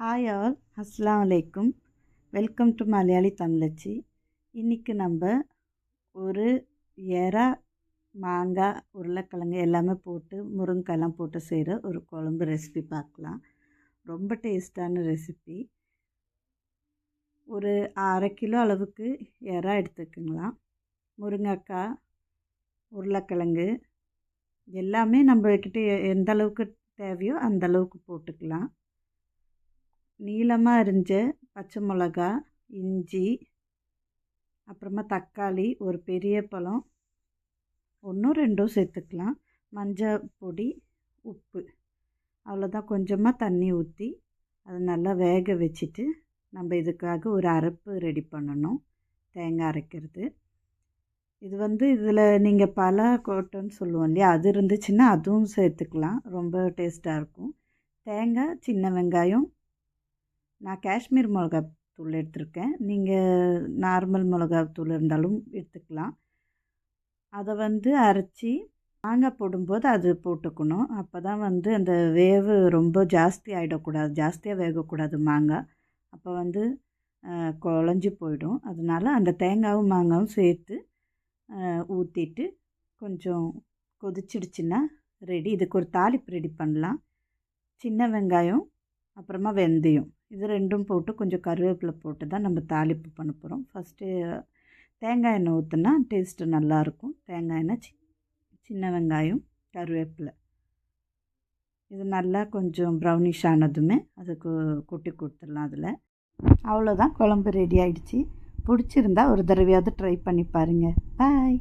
Hi all அஸ்லாம் அலைக்கும் welcome to Malayali தமிழச்சி இன்றைக்கி நம்ம ஒரு எறா மாங்காய் உருளைக்கிழங்கு எல்லாமே போட்டு முருங்கைலாம் போட்டு செய்கிற ஒரு குழம்பு ரெசிபி பார்க்கலாம் ரொம்ப டேஸ்டான ரெசிபி ஒரு அரை கிலோ அளவுக்கு எறா எடுத்துக்கங்களாம் முருங்கைக்காய் உருளைக்கிழங்கு எல்லாமே நம்மக்கிட்ட எந்த அளவுக்கு தேவையோ அந்த அளவுக்கு போட்டுக்கலாம் நீளமாக அரிஞ்ச பச்சை மிளகா இஞ்சி அப்புறமா தக்காளி ஒரு பெரிய பழம். ஒன்றும் ரெண்டும் சேர்த்துக்கலாம். மஞ்சள் பொடி உப்பு. அவ்வளோதான் கொஞ்சமாக தண்ணி ஊற்றி அதை நல்லா வேக வச்சுட்டு நம்ம இதுக்காக ஒரு அரைப்பு ரெடி பண்ணணும். தேங்காய் அரைக்கிறது. இது வந்து இதில் நீங்கள் பல கோட்டைன்னு சொல்லுவோம் இல்லையா? அது இருந்துச்சுன்னா அதுவும் சேர்த்துக்கலாம். ரொம்ப டேஸ்ட்டாக இருக்கும். தேங்காய் சின்ன வெங்காயம் நான் காஷ்மீர் மிளகாத்தூள் எடுத்திருக்கேன். நீங்கள் நார்மல் மிளகாத்தூள் இருந்தாலும் எடுத்துக்கலாம். அதை வந்து அரைச்சி மாங்காய் போடும்போது அது போட்டுக்கணும். அப்போ தான் வந்து அந்த வேவு ரொம்ப ஜாஸ்தி ஆகிடக்கூடாது ஜாஸ்தியாக வேகக்கூடாது மாங்காய். அப்போ வந்து குழஞ்சி போயிடும். அதனால் அந்த தேங்காயும் மாங்காயும் சேர்த்து ஊற்றிட்டு கொஞ்சம் கொதிச்சிடுச்சுன்னா ரெடி இதுக்கு ஒரு தாளிப்பு ரெடி பண்ணலாம். சின்ன வெங்காயம் அப்புறமா வெந்தயம். இது ரெண்டும் போட்டு கொஞ்சம் கருவேப்பிலை போட்டு தான் நம்ம தாளிப்பு பண்ண போகிறோம் ஃபஸ்ட்டு தேங்காய் எண்ணெய் ஊற்றுனா டேஸ்ட்டு நல்லாயிருக்கும் தேங்காய் எண்ணெய் சி சின்ன வெங்காயம் கருவேப்பிலை. இது நல்லா கொஞ்சம் ப்ரௌனிஷ் ஆனதுமே அதுக்கு கொட்டி கொடுத்துடலாம் அதில். அவ்வளோதான் குழம்பு ரெடி ஆகிடுச்சி பிடிச்சிருந்தா ஒரு தடவையாவது ட்ரை பண்ணி பாருங்கள் பாய்